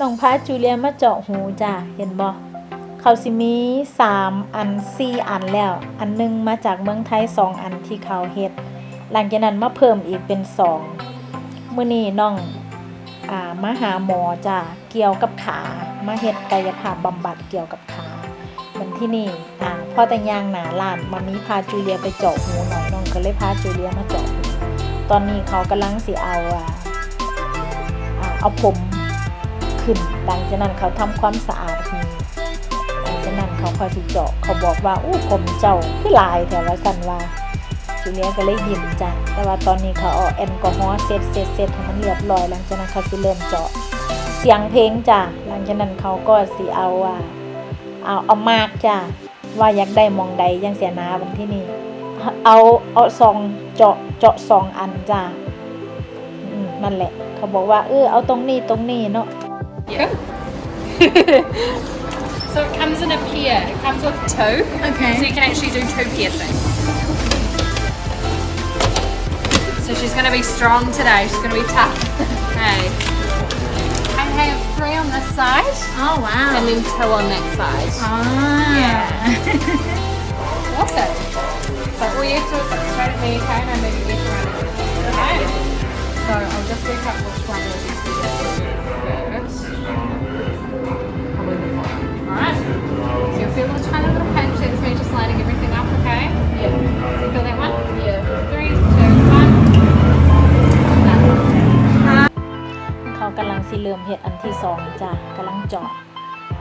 น้องพาจูเลียมาเจาะหูจ้ะเห็นบ่เขาสิมีสามอันสี่อันแล้ว อันหนึงมาจากเมืองไทยสองอันที่เขาเฮ็ด หลังจากนั้นมาเพิ่มอีกเป็นสองมื้อนี้น้องอ่ามาหาหมอจ้ะเกี่ยวกับขา มาเฮ็ดกายภาพบำบัดเกี่ยวกับขาเหมันที่นี่อ่าพ่อแต่ย่างหนาล้านมามีพาจูเลียไปเจาะหูหน่อยน้องก็เลยพาจูเลียมาเจาะหูตอนนี้เขากำลังสิเอาอ่าเอาผม ขึ้น หลังจากนั้นเขาทำความสะอาดหูหลังจากนั้นเขาคอยสิเจาะเขาบอกว่าอู้ผมเจ้าคือลายแต่ว่าสันว่าจูเลียก็เลยยิ้มจ้ะแต่ว่าตอนนี้เขาเอาแอลกอฮอล์เซตเซตเซตให้มันเรียบร้อยหลังจากนั้นเขาสิเริ่มเจาะเสียงเพลงจ้ะหลังจากนั้นเขาก็สิเอาว่าเอาเอามากจ้ะว่าอยากได้มองใดยังเสียนาวันที่นี่เอาเอาซองเจาะเจาะสองอันจ้ะนั่นแหละ เขาบอกว่าเออเอาตรงนี้ตรงนี้เนาะ Yeah. so it comes in a pair. It comes with two. Okay. So you can actually do two piercings. So she's going to be strong today. She's going to be tough. okay. I have three on this side Oh wow. and then two on that side. Ah. Awesome. So all you have to do is look straight at me, okay? And I move left around. Okay. So I'll just work out which one is first. So you'll feel a tiny little pinch. That's me just lining everything up, okay? Yeah. So you feel that one? Yeah. Three, two, one. Done. เขากำลังสิเริ่มเฮ็ดอันที่สองจ้ะกำลังเจาะ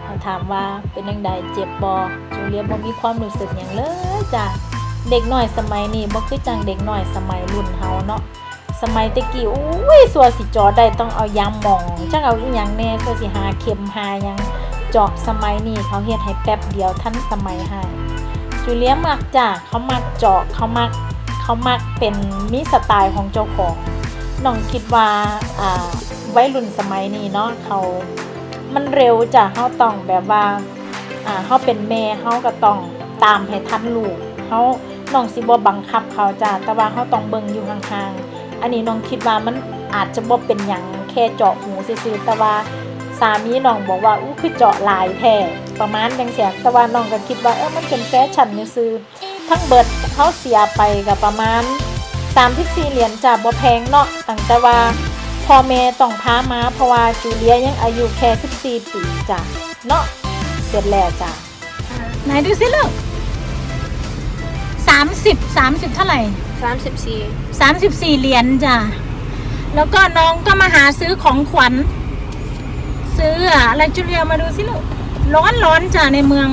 เขาถามว่าเป็นยังไงเจ็บบอจูเลียบ่มีความรู้สึกอย่างเลยจ้ะเด็กน้อยสมัยนี้บ่คือจังเด็กน้อยสมัยรุ่นเฮาเนาะสมัยตะกี้อุ้ยสัวสิเจาะได้ต้องเอายางหมองจักเอาอีหยังแน่สัวสิหาเข็มหาหยังเจาะสมัยนี้เขาเฮ็ดให้แป๊บเดียวทันสมัยให้จูเลียมักจ้ะเขามักเจาะเขามักเขามักเป็นมีสไตล์ของเจ้าของน้องคิดว่าอ่าวัยรุ่นสมัยนี้เนาะเขามันเร็วจ้ะเขาต้องแบบว่าอ่าเขาเป็นแม่เขาก็ต้องตามให้ทันลูกเขาน้องสิบ่บังคับเขาจ้ะแต่ว่าเขาต้องเบิ่งอยู่ห่างๆอันนี้น้องคิดว่ามันอาจจะบ่เป็นหยังแค่เจาะหูซื่อๆแต่ว่า สามีน้องบอกว่าอู้คือเจาะหลายแท้ประมาณจังเสียแต่ว่าน้องก็คิดว่าเออมันเป็นแฟชั่นซื่อๆทั้งเบิดเขาเสียไปก็ประมาณสามสิบสี่เหรียญจ้ะบ่แพงเนาะตั้งแต่ว่าพ่อแม่ต้องพามาเพราะว่าจูเลียยังอายุแค่สิบสี่ปีจ้ะเนาะเสร็จแล้วจ้ะไหนดูสิลูกสามสิบสามสิบเท่าไหร่ 34. สามสิบสี่เหรียญจ้ะแล้วก็น้องก็มาหาซื้อของขวัญ ซื้ออะไรจูเลียมาดูสิลูกร้อนร้อนจ้ะในเมือง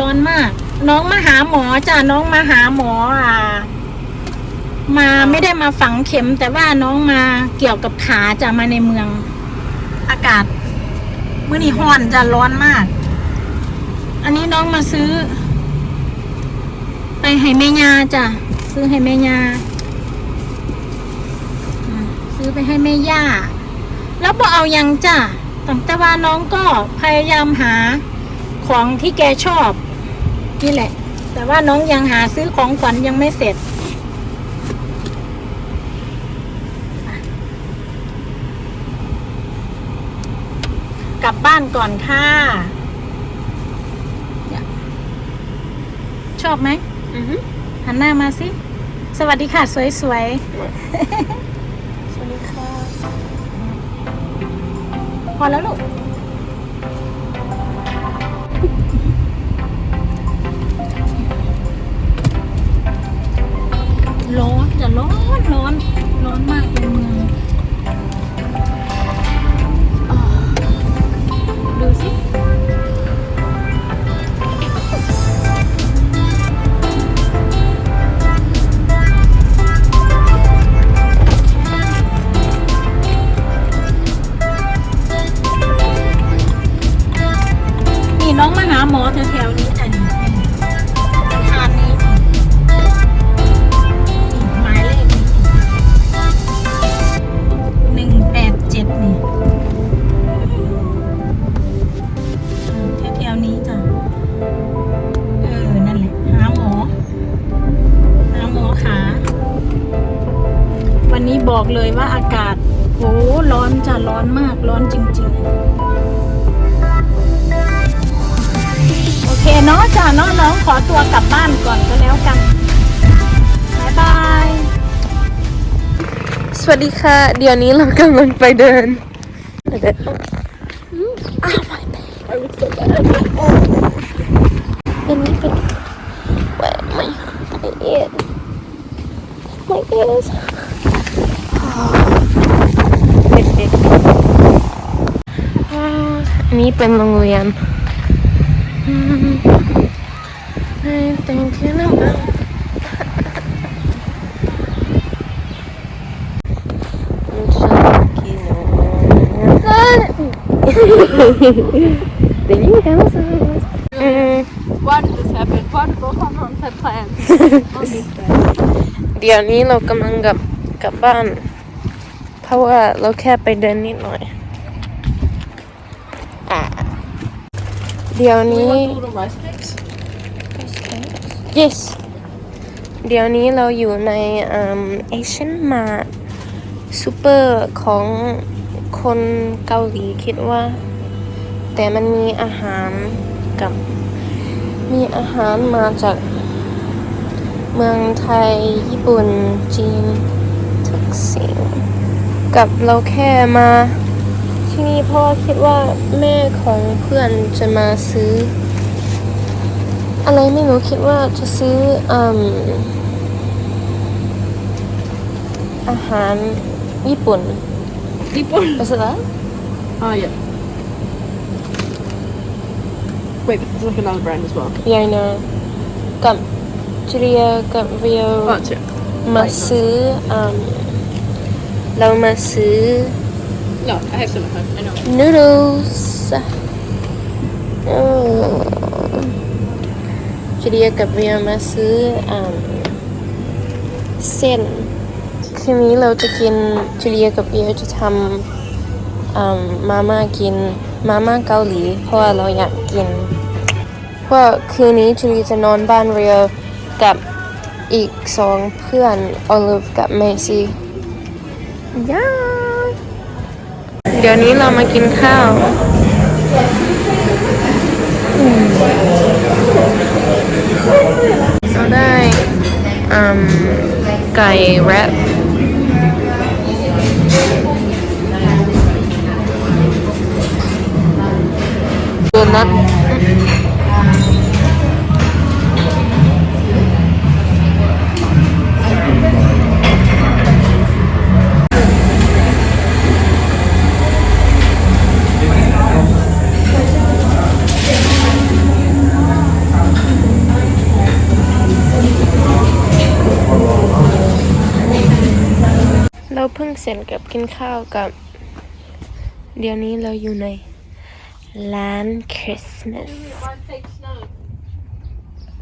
ร้อนมาก น้องมาหาหมอจ้ะน้องมาหาหมออ่ามาไม่ได้มาฝังเข็ม แต่ว่าน้องมาเกี่ยวกับขาจ้ะมาในเมือง อากาศเมื่อนี้ฮ้อนจ้ะร้อนมาก อันนี้น้องมาซื้อ ไปให้แม่ยาจ้ะซื้อให้แม่ยาซื้อไปให้แม่ย่า แล้วบ่เอายังจ้ะ แต่ว่าน้องก็พยายามหาของที่แกชอบนี่แหละ แต่ว่าน้องยังหาซื้อของขวัญยังไม่เสร็จ กลับบ้านก่อนค่ะเนี่ยชอบไหม Mhm. หันหน้ามาสิ สวัสดีค่ะ สวยๆ สวัสดีค่ะ พอแล้วลูกร้อนจะร้อนร้อนร้อนมากในเมือง เลยว่าอากาศโอ้ร้อนจ้ะร้อนมากร้อนจริง ๆ โอเคเนาะจ้ะเนาะน้องขอตัวกลับบ้านก่อนก็แล้วกันบ๊ายบาย สวัสดีค่ะ เดี๋ยวนี้เรากำลังไปเดินเดินอ้าวไม่เป็นอันนี้เป็น Where am I? My ear. My ears. เด็กๆอ่าอันนี้เป็นโรงเรียนอืม I think you know เดี๋ยวนี้กันสิอืม Why did this happen? Why did both our moms have plans on this day? เดี๋ยวนี้เรากำลังกลับกลับบ้านเพราะว่าเราแค่ไปเดินนิดหน่อยอะเดี๋ยวนี้ yes เดี๋ยวนี้เราอยู่ในอืม Asian Mart ซูเปอร์ของคนเกาหลีคิดว่า แต่มันมีอาหารกับมีอาหารมาจากเมืองไทย ญี่ปุ่น จีน ทุกสิ่ง กับเราแค่มาที่นี่เพราะว่าคิดว่าแม่ของเพื่อนจะมาซื้อ อะไรไม่รู้คิดว่าจะซื้ออืมอาหารญี่ปุ่น People. ภาษา Oh, yeah. Wait, there's like another brand as well. ใหญ่นะกับจูเลียกับเรียว Oh, it's yeah. มาซื้ออืม เรามาซื้อ No, I have some at home. I know. noodles จูเลียกับเรียวมาซื้ออืมเส้นคืนนี้เราจะกินจูเลียกับเรียวจะทำอืมมาม่ากินมาม่าเกาหลี เพราะว่าเราอยากกิน เพราะว่าคืนนี้จูเลียจะนอนบ้านเรียวกับอีกสองเพื่อนออลิฟกับเมซี่ ยาเดี๋ยวนี้เรามากินข้าวเราได้ไก่แรป เราเพิ่งเสร็จกับกินข้าวกับ เดี๋ยวนี้เราอยู่ในร้านคริสต์มาส Buy fake snow.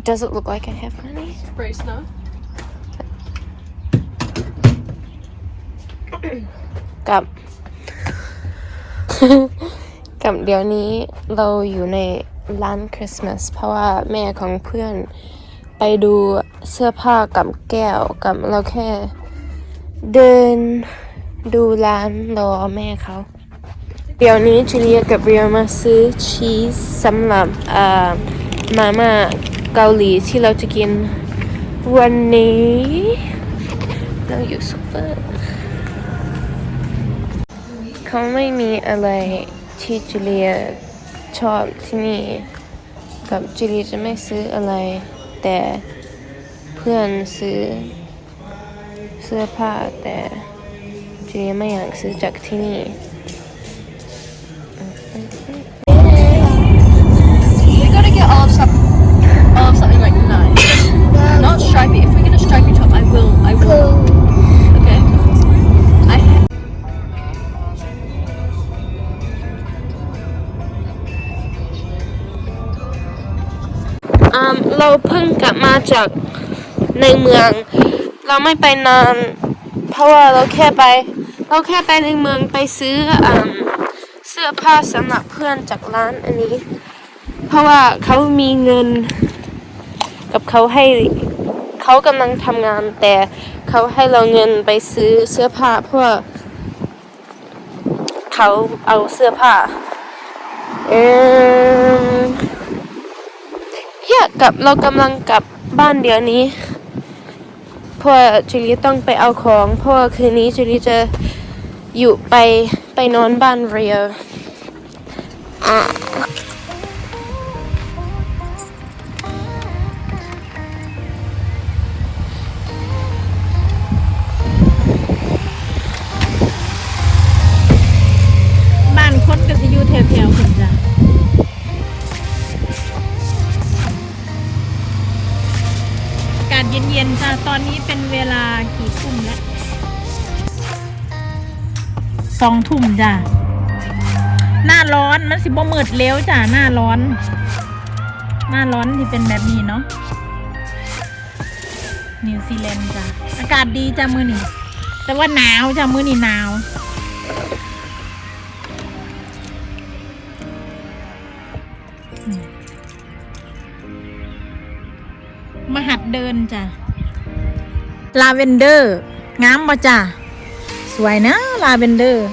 Does it look like I have money? Spray snow. กับกับเดี๋ยวนี้เราอยู่ในร้านคริสต์มาสเพราะว่าแม่ของเพื่อนไปดูเสื้อผ้ากับแก้วกับเราแค่เดิน ดูร้านรอแม่เขา เดี๋ยวนี้จูเลียกับเรียมาซื้อชีสสำหรับเอ่อมาม่าเกาหลีที่เราจะกินวันนี้เราอยู่ซูเปอร์เขาไม่มีอะไรที่จูเลียชอบที่นี่ กับจูเลียจะไม่ซื้ออะไร แต่เพื่อนซื้อเสื้อผ้าแต่ เลียไม่อยากซื้อจากที่นี่ We gotta get all of some, all of something like nice. Not stripy. If we get a stripy top, I will. I will. Okay. I. ha- อืมเราเพิ่งกลับมาจากในเมือง เราไม่ไปนาน เพราะว่าเราแค่ไป เราแค่ไปในเมืองไปซื้อเสื้อผ้าสำหรับเพื่อนจากร้านอันนี้ เพราะว่าเขามีเงิน กับเขาให้เขากำลังทำงาน แต่เขาให้เราเงินไปซื้อเสื้อผ้าเพราะว่าเขาเอาเสื้อผ้าเออเนี่ยกับเรากำลังกลับบ้านเดี๋ยวนี้ ราะว่าจูลี่ต้องไปเอาของ เพราะว่าคืนนี้จูลี่จะอยู่ไปไปนอนบ้านเรียอะ เย็นจ้ะตอนนี้เป็นเวลากี่ทุ่มแล้วสองทุ่มจ้ะหน้าร้อนมันสิบ่มืดเร็วจ้ะหน้าร้อน หน้าร้อนที่เป็นแบบนี้เนาะนิวซีแลนด์จ้ะอากาศดีจ้ะมือนี่แต่ว่าหนาวจ้ะมือนี่หนาว จ้ะลาเวนเดอร์งามบ่จ้ะสวยนะลาเวนเดอร์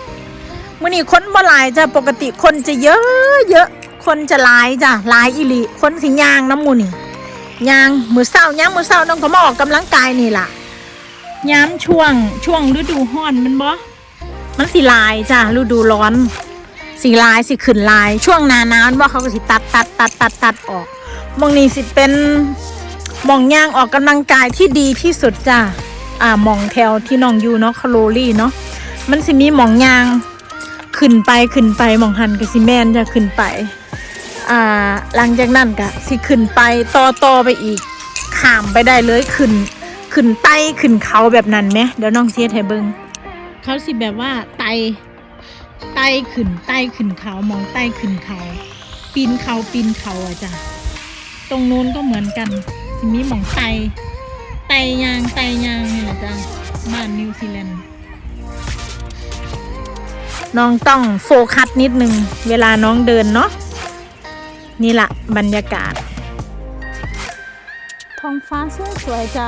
มื่อนี้คนบ่หลายจ้ะปกติคนจะเยอะเยอะคนจะหลายจ้ะหลายอีลีคนสิยางน้ำมูนี่ยางมือเศร้ายามมือเศร้าน้องก็มาออกกำลังกายนี่ล่ะยามช่วงช่วงฤดูร้อนมันบ่มันสิหลายจ้ะฤดูร้อนสีลายสิขึ้นลาย ช่วงหนาหนาวว่าเขาก็สิตัดตัดตัดตัดตัดออกหมองนี้สิเป็น มองย่างออกกำลังกายที่ดีที่สุดจ้ะอ่ามองแถวที่น้องอยู่เนาะคาโลรี่เนาะมันสิมีมองย่าง ขึ้นไปขึ้นไปมองหันกับสิแมนจะขึ้นไปอ่าหลังจากนั้นก็สิขึ้นไปต่อต่อไปอีกข้ามไปได้เลยขึ้น ขึ้นไตขึ้นเขาแบบนั้นไหมเดี๋ยวน้องเทียให้เบิงเขาสิแบบว่าไตไต่ขึ้นไต่ขึ้นเขามองไต่ขึ้นเขา ปีนเขาปีนเขาอะจ้ะ ตรงนู้นก็เหมือนกัน มีหมองไต่ไตยางไต่ยางนี่แหละจ้ะบ้านนิวซีแลนด์น้องต้องโฟกัสนิดนึง เวลาน้องเดินเนาะนี่แหละบรรยากาศท้องฟ้าสวยสวยๆจ้ะ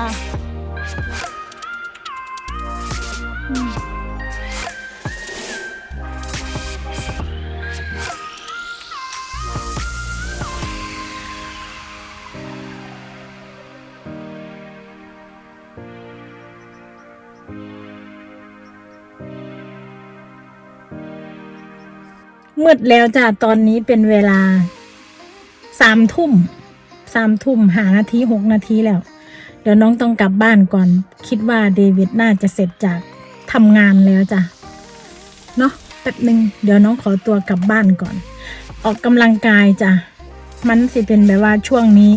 มืดแล้วจ้ะตอนนี้เป็นเวลาสามทุ่มสามทุ่มหานาทีหกนาทีแล้ว เดี๋ยวน้องต้องกลับบ้านก่อน คิดว่าเดวิดน่าจะเสร็จจากทำงานแล้วจ้ะเนาะแป๊บหนึ่งเดี๋ยวน้องขอตัวกลับบ้านก่อน ออกกำลังกายจ้ะมันสิเป็นแบบว่าช่วงนี้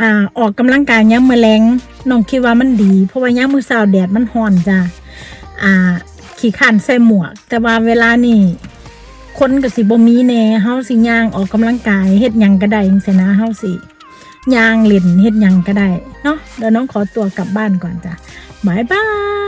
อ่า ออกกำลังกายย่างมือแรง น้องคิดว่ามันดี เพราะว่าย่างมือสาวแดดมันห่อนจ้ะอ่า ขี่ขันใส่หมวก แต่ว่าเวลานี่คนกับสิบ่มีแน่เฮาสิย่างออกกำลังกายเฮ็ดหยังก็ได้จังซี่นะเฮาสิย่างเล่นเฮ็ดหยังก็ได้เนาะเดี๋ยวน้องขอตัวกลับบ้านก่อนจ้ะบายบาย